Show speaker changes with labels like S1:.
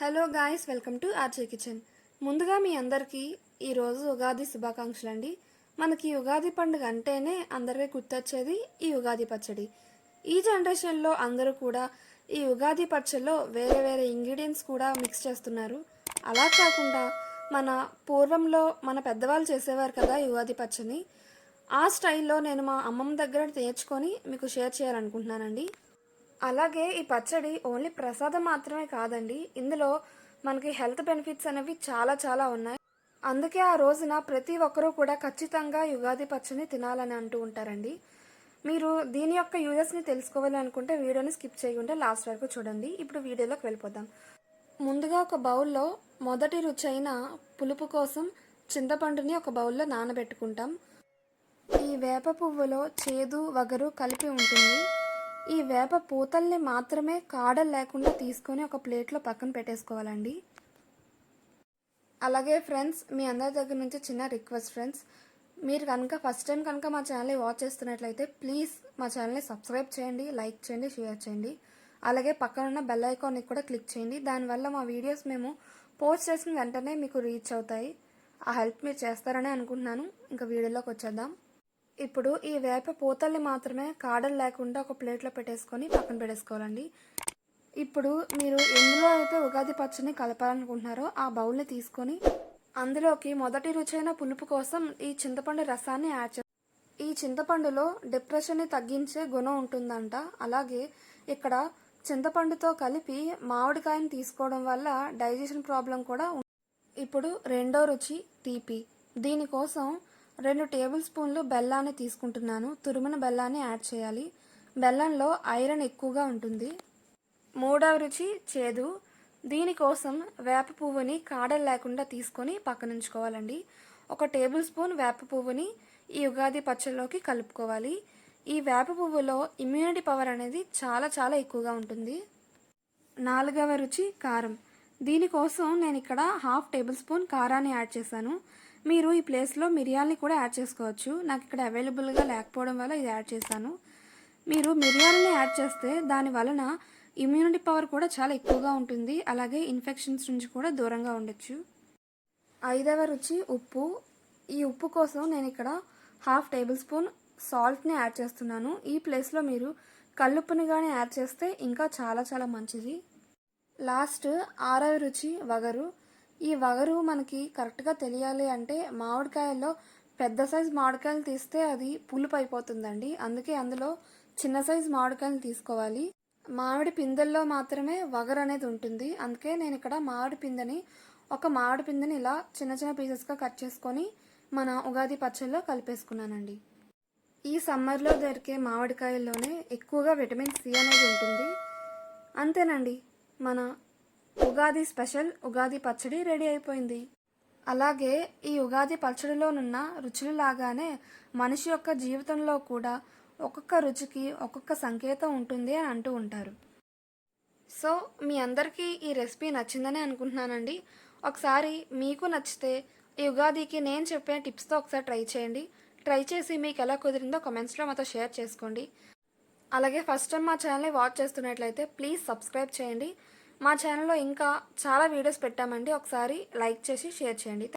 S1: Hello guys welcome to Arche kitchen. ముందుగా మీ అందరికీ ఈరోజు ఉగాది శుభాకాంక్షలు అండి మనకి ఉగాది పండుగ అంటేనే అందరికీ గుర్తొచ్చేది ఈ ఉగాది పచ్చడి. ఈ జనరేషన్లో అందరూ కూడా ఈ ఉగాది పచ్చడిలో వేరే వేరే ఇంగ్రీడియంట్స్ కూడా మిక్స్ చేస్తున్నారు. అలా కాకుండా మన పూర్వంలో మన పెద్దవాళ్ళు చేసేవారు కదా ఈ ఉగాది పచ్చడిని. ఆ స్టైల్లో నేను మా అమ్మమ్మ దగ్గర నేర్చుకొని మీకు షేర్ చేయాలనుకుంటున్నానండి. అలాగే ఈ పచ్చడి ఓన్లీ ప్రసాదం మాత్రమే కాదండి. ఇందులో మనకి హెల్త్ బెనిఫిట్స్ అనేవి చాలా చాలా ఉన్నాయి. అందుకే ఆ రోజున ప్రతి ఒక్కరూ కూడా ఖచ్చితంగా యుగాది ఉగాది పచ్చడిని తినాలని అంటూ ఉంటారండి. మీరు దీని యొక్క యూజెస్ని తెలుసుకోవాలనుకుంటే వీడియోని స్కిప్ చేయకుండా లాస్ట్ వరకు చూడండి. ఇప్పుడు వీడియోలోకి వెళ్ళిపోదాం. ముందుగా ఒక బౌల్లో మొదటి రుచి అయిన పులుపు కోసం చింతపండుని ఒక బౌల్లో నానబెట్టుకుంటాం. ఈ వేప పువ్వులో చేదు వగరు కలిపి ఉంటుంది. ఈ వేప పూతల్ని మాత్రమే కాడలు లేకుండా తీసుకొని ఒక ప్లేట్లో పక్కన పెట్టేసుకోవాలండి. అలాగే ఫ్రెండ్స్ మీ అందరి దగ్గర నుంచి చిన్న రిక్వెస్ట్ ఫ్రెండ్స్ మీరు కనుక ఫస్ట్ టైం కనుక మా ఛానల్ని వాచ్ చేస్తున్నట్లయితే ప్లీజ్ మా ఛానల్ని సబ్స్క్రైబ్ చేయండి లైక్ చేయండి షేర్ చేయండి. అలాగే పక్కన ఉన్న బెల్ ఐకాన్ని కూడా క్లిక్ చేయండి. దానివల్ల మా వీడియోస్ మేము పోస్ట్ చేసిన వెంటనే మీకు రీచ్ అవుతాయి. ఆ హెల్ప్ మీరు చేస్తారని అనుకుంటున్నాను. ఇంకా వీడియోలోకి వచ్చేద్దాం. ఇప్పుడు ఈ వేప పూతల్ని మాత్రమే కాడలు లేకుండా ఒక ప్లేట్లో పెట్టేసుకొని పక్కన పెట్టేసుకోవాలండి. ఇప్పుడు మీరు ఎందులో అయితే ఉగాది పచ్చడిని కలపాలనుకుంటున్నారో ఆ బౌల్ని తీసుకొని అందులోకి మొదటి రుచైన పులుపు కోసం ఈ చింతపండు రసాన్ని యాడ్ చే ఈ చింతపండులో డిప్రెషన్ని తగ్గించే గుణం ఉంటుందంట. అలాగే ఇక్కడ చింతపండుతో కలిపి మామిడికాయని తీసుకోవడం వల్ల డైజెషన్ ప్రాబ్లం కూడా ఇప్పుడు రెండో రుచి తీపి దీనికోసం రెండు టేబుల్ స్పూన్లు బెల్లాన్ని తీసుకుంటున్నాను. తురుమున బెల్లాన్ని యాడ్ చేయాలి. బెల్లంలో ఐరన్ ఎక్కువగా ఉంటుంది. మూడవ రుచి చేదు. దీనికోసం వేప పువ్వుని కాడలు లేకుండా తీసుకొని పక్కనుంచుకోవాలండి. ఒక టేబుల్ స్పూన్ వేప పువ్వుని ఈ ఉగాది పచ్చళ్ళలోకి కలుపుకోవాలి. ఈ వేప పువ్వులో ఇమ్యూనిటీ పవర్ అనేది చాలా చాలా ఎక్కువగా ఉంటుంది. నాలుగవ రుచి కారం. దీనికోసం నేను ఇక్కడ హాఫ్ టేబుల్ స్పూన్ కారాన్ని యాడ్ చేశాను. మీరు ఈ ప్లేస్లో మిరియాలని కూడా యాడ్ చేసుకోవచ్చు. నాకు ఇక్కడ అవైలబుల్గా లేకపోవడం వల్ల ఇది యాడ్ చేశాను. మీరు మిరియాలని యాడ్ చేస్తే దాని వలన ఇమ్యూనిటీ పవర్ కూడా చాలా ఎక్కువగా ఉంటుంది. అలాగే ఇన్ఫెక్షన్స్ నుంచి కూడా దూరంగా ఉండొచ్చు. ఐదవ రుచి ఉప్పు. ఈ ఉప్పు కోసం నేను ఇక్కడ హాఫ్ టేబుల్ స్పూన్ సాల్ట్ని యాడ్ చేస్తున్నాను. ఈ ప్లేస్లో మీరు కల్లుప్పుని కానీ యాడ్ చేస్తే ఇంకా చాలా చాలా మంచిది. లాస్ట్ ఆరవ రుచి వగరు. ఈ వగరు మనకి కరెక్ట్గా తెలియాలి అంటే మామిడికాయల్లో పెద్ద సైజు మామిడికాయలు తీస్తే అది పులుపు అయిపోతుందండి అందుకే అందులో చిన్న సైజు మామిడికాయలు తీసుకోవాలి. మామిడి పిందెల్లో మాత్రమే వగరు అనేది ఉంటుంది. అందుకే నేను ఇక్కడ మామిడి పిందెని ఒక మామిడి పిందెని ఇలా చిన్న చిన్న పీసెస్గా కట్ చేసుకొని మన ఉగాది పచ్చళ్ళలో కలిపేసుకున్నానండి. ఈ సమ్మర్లో దొరికే మామిడికాయల్లోనే ఎక్కువగా విటమిన్ సి అనేది ఉంటుంది. అంతేనండి మన ఉగాది స్పెషల్ ఉగాది పచ్చడి రెడీ అయిపోయింది. అలాగే ఈ ఉగాది పచ్చడిలోనున్న రుచులు లాగానే మనిషి యొక్క జీవితంలో కూడా ఒక్కొక్క రుచికి ఒక్కొక్క సంకేతం ఉంటుంది అని అంటూ ఉంటారు. సో మీ అందరికీ ఈ రెసిపీ నచ్చిందని అనుకుంటున్నానండి. ఒకసారి మీకు నచ్చితే ఈ ఉగాదికి నేను చెప్పిన టిప్స్తో ఒకసారి ట్రై చేయండి. ట్రై చేసి మీకు ఎలా కుదిరిందో కమెంట్స్లో మాతో షేర్ చేసుకోండి. అలాగే ఫస్ట్ టైం మా ఛానల్ని వాచ్ చేస్తున్నట్లయితే ప్లీజ్ సబ్స్క్రైబ్ చేయండి. మా ఛానల్లో ఇంకా చాలా వీడియోస్ పెట్టామండి. ఒకసారి లైక్ చేసి షేర్ చేయండి.